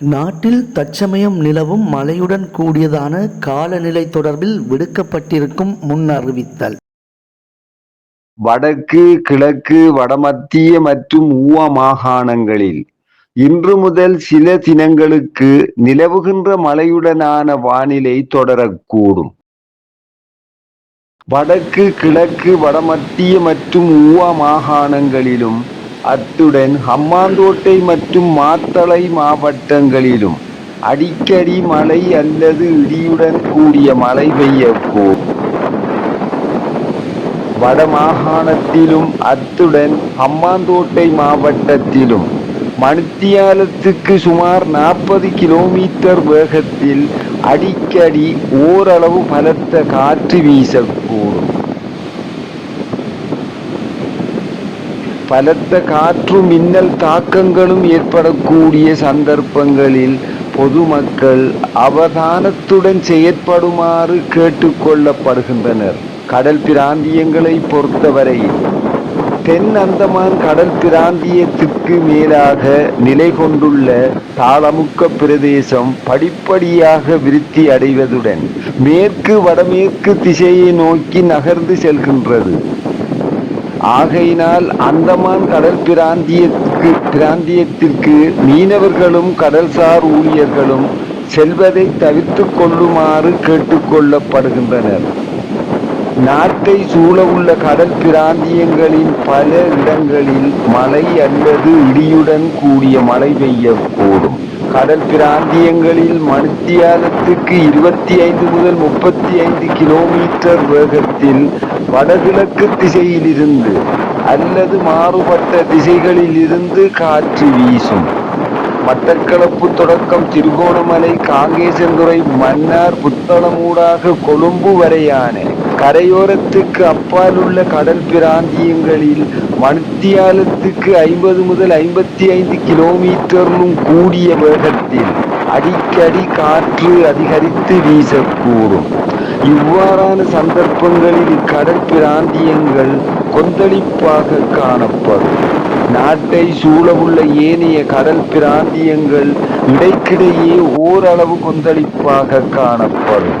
நாட்டில் தற்சமயம் நிலவும் மழையுடன் கூடியதான காலநிலை தொடர்பில் விடுக்கப்பட்டிருக்கும் முன்னறிவித்தல் வடக்கு கிழக்கு வடமத்திய மற்றும் ஊவ மாகாணங்களில் இன்று முதல் சில தினங்களுக்கு நிலவுகின்ற மழையுடனான வானிலை தொடரக்கூடும். வடக்கு கிழக்கு வடமத்திய மற்றும் ஊவ மாகாணங்களிலும் அத்துடன் ஹம்மாந்தோட்டை மற்றும் மாத்தளை மாவட்டங்களிலும் அடிக்கடி மழை அல்லது இடியுடன் கூடிய மழை பெய்யக்கூடும் வடமாகாணத்திலும் அத்துடன் ஹம்மாந்தோட்டை மாவட்டத்திலும் மணித்தியாலத்துக்கு சுமார் நாற்பது கிலோமீட்டர் வேகத்தில் அடிக்கடி ஓரளவு பலத்த காற்று வீசக்கூடும். பலத்த காற்று மின்னல் தாக்கங்களும் ஏற்படக்கூடிய சந்தர்ப்பங்களில் பொதுமக்கள் அவதானத்துடன் செயற்படுமாறு கேட்டுக்கொள்ளப்படுகின்றனர். கடல் பிராந்தியங்களை பொறுத்தவரையில் தென் அந்தமான் கடல் பிராந்தியத்துக்கு மேலாக நிலை கொண்டுள்ள தாளமுக்க பிரதேசம் படிப்படியாக விருத்தி அடைவதுடன் மேற்கு வடமேற்கு திசையை நோக்கி நகர்ந்து செல்கின்றது. ஆகையினால் அந்தமான் கடல் பிராந்தியத்துக்கு பிராந்தியத்திற்கு மீனவர்களும் கடல்சார் ஊழியர்களும் செல்வதை தவிர்த்து கொள்ளுமாறு கேட்டுக்கொள்ளப்படுகின்றனர். நாட்டை சூழவுள்ள கடல் பிராந்தியங்களின் பல இடங்களில் மழை அல்லது இடியுடன் கூடிய மழை பெய்யக்கூடும். கடல் பிராந்தியங்களில் மணித்தியாலத்துக்கு இருபத்தி ஐந்து முதல் முப்பத்தி ஐந்து கிலோமீட்டர் வேகத்தில் வடகிழக்கு திசையிலிருந்து அல்லது மாறுபட்ட திசைகளில் இருந்து காற்று வீசும். மட்டக்களப்பு தொடக்கம் திருகோணமலை காங்கேசந்துறை மன்னார் புத்தளமூடாக கொழும்பு வரையான கரையோரத்துக்கு அப்பால் உள்ள கடல் பிராந்தியங்களில் மணித்தியாலத்துக்கு ஐம்பது முதல் ஐம்பத்தி ஐந்து கிலோமீட்டரிலும் கூடிய வேகத்தில் அடிக்கடி காற்று அதிகரித்து வீசக்கூடும். இவ்வாறான சந்தர்ப்பங்களில் இக்கடல் பிராந்தியங்கள் கொந்தளிப்பாக காணப்படும். நாட்டை சூழவுள்ள ஏனைய கடல் பிராந்தியங்கள் இடைக்கிடையே ஓரளவு கொந்தளிப்பாக காணப்படும்.